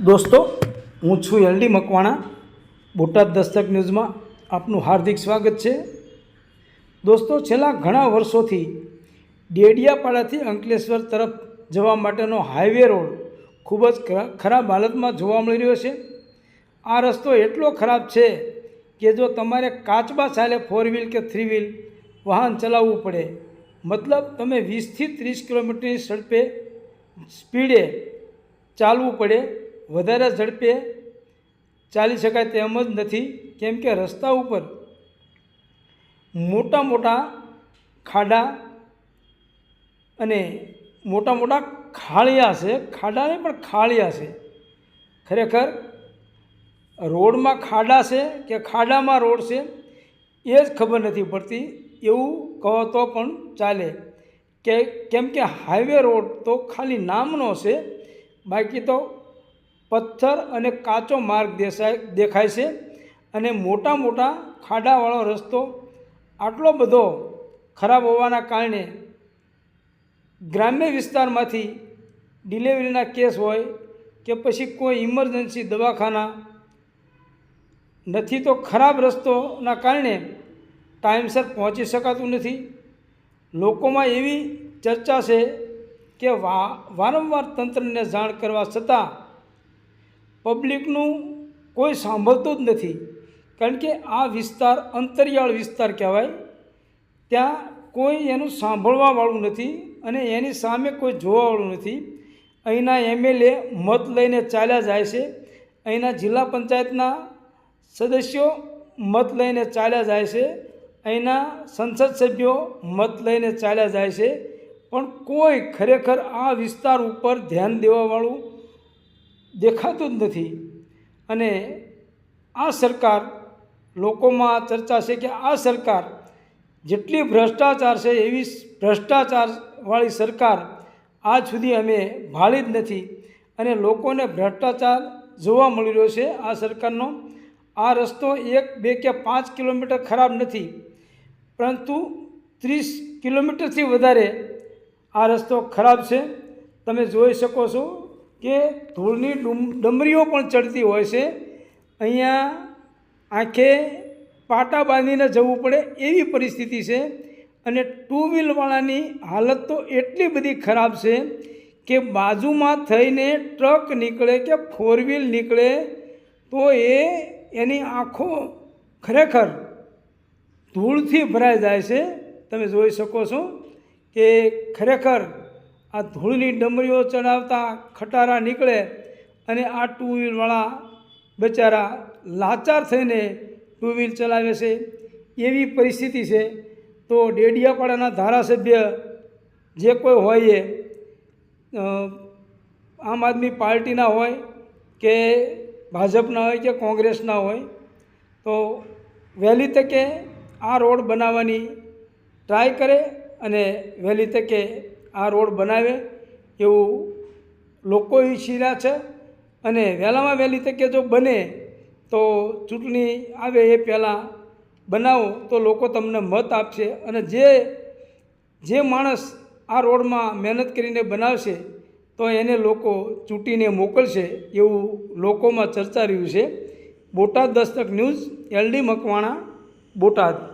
દોસ્તો, હું છું એલડી મકવાણા, બોટાદ દસ્તક ન્યૂઝમાં આપનું હાર્દિક સ્વાગત છે. દોસ્તો, છેલ્લા ઘણા વર્ષોથી ડેડિયાપાડાથી અંકલેશ્વર તરફ જવા માટેનો હાઈવે રોડ ખૂબ જ ખરાબ હાલતમાં જોવા મળી રહ્યો છે. આ રસ્તો એટલો ખરાબ છે કે જો તમારે કાચબા ચાલે ફોર વ્હીલ કે થ્રી વ્હીલ વાહન ચલાવવું પડે, મતલબ તમે વીસથી ત્રીસ કિલોમીટરની ઝડપે સ્પીડે ચાલવું પડે વધારે ઝડપે ચાલી શકાય તેમ જ નથી. કેમ કે રસ્તા ઉપર મોટા મોટા ખાડા અને મોટા મોટા ખાળિયા છે. ખાડા નહીં, પણ ખાળિયા છે. ખરેખર રોડમાં ખાડા છે કે ખાડામાં રોડ છે, એ જ ખબર નથી પડતી. એવું કહો તો પણ ચાલે. કે કેમ કે હાઈવે રોડ તો ખાલી નામનો છે. બાકી તો પથ્થર અને કાચો માર્ગ દેખાય દેખાય છે અને મોટા મોટા ખાડાવાળો રસ્તો આટલો બધો ખરાબ હોવાના કારણે ગ્રામ્ય વિસ્તારમાંથી ડિલિવરીના કેસ હોય કે પછી કોઈ ઇમરજન્સી દવાખાના, નથી તો ખરાબ રસ્તોના કારણે ટાઈમસર પહોંચી શકાતું નથી. લોકોમાં એવી ચર્ચા છે કે વા, વારંવાર તંત્રને જાણ કરવા છતાં પબ્લિકનું કોઈ સાંભળતું જ નથી. કારણ કે આ વિસ્તાર અંતરિયાળ વિસ્તાર કહેવાય. ત્યાં કોઈ એનું સાંભળવાવાળું નથી અને એની સામે કોઈ જોવાવાળું નથી. અહીંના એમએલએ મત લઈને ચાલ્યા જાય છે. અહીંના જિલ્લા પંચાયતના સદસ્યો મત લઈને ચાલ્યા જાય છે. અહીંના સંસદ સભ્યો મત લઈને ચાલ્યા જાય છે. પણ કોઈ ખરેખર આ વિસ્તાર ઉપર ધ્યાન દેવાવાળું દેખાતું જ નથી. અને આ સરકાર લોકોમાં ચર્ચા છે કે આ સરકાર જેટલી ભ્રષ્ટાચાર છે એવી ભ્રષ્ટાચારવાળી સરકાર આજ સુધી અમે ભાળી જ નથી. અને લોકોને ભ્રષ્ટાચાર જોવા મળી રહ્યો છે આ સરકારનો. આ રસ્તો એક, બે કે પાંચ કિલોમીટર ખરાબ નથી. પરંતુ ત્રીસ કિલોમીટરથી વધારે આ રસ્તો ખરાબ છે. તમે જોઈ શકો છો કે ધૂળની ડુમ- ડમરીઓ પણ ચડતી હોય છે. અહીંયા આંખે પાટા બાંધીને જવું પડે એવી પરિસ્થિતિ છે અને ટુ વ્હીલવાળાની હાલત તો એટલી બધી ખરાબ છે કે બાજુમાં થઈને ટ્રક નીકળે કે ફોર વ્હીલ નીકળે તો એ એની આંખો ખરેખર ધૂળથી ભરાઈ જાય છે. તમે જોઈ શકો છો કે ખરેખર આ ધૂળની ડમરીઓ ચડાવતા ખટારા નીકળે અને આ ટુ વ્હીલવાળા બચારા લાચાર થઈને ટુ વ્હીલ ચલાવે છે. એવી પરિસ્થિતિ છે તો ડેડિયાપાડાના ધારાસભ્ય જે કોઈ હોય એ આમ આદમી પાર્ટીના હોય કે ભાજપના હોય કે કોંગ્રેસના હોય, તો વહેલી તકે આ રોડ બનાવવાની ટ્રાય કરે અને વહેલી તકે આ રોડ બનાવે એવું લોકો ઈચ્છીરા છે. અને વહેલામાં વહેલી તકે જો બને તો ચૂંટણી આવે એ પહેલાં બનાવો તો લોકો તમને મત આપશે. અને જે જે માણસ આ રોડમાં મહેનત કરીને બનાવશે તો એને લોકો ચૂંટીને મોકલશે એવું લોકોમાં ચર્ચા રહ્યું છે. Botad Dastak news LD Makwana, Botad.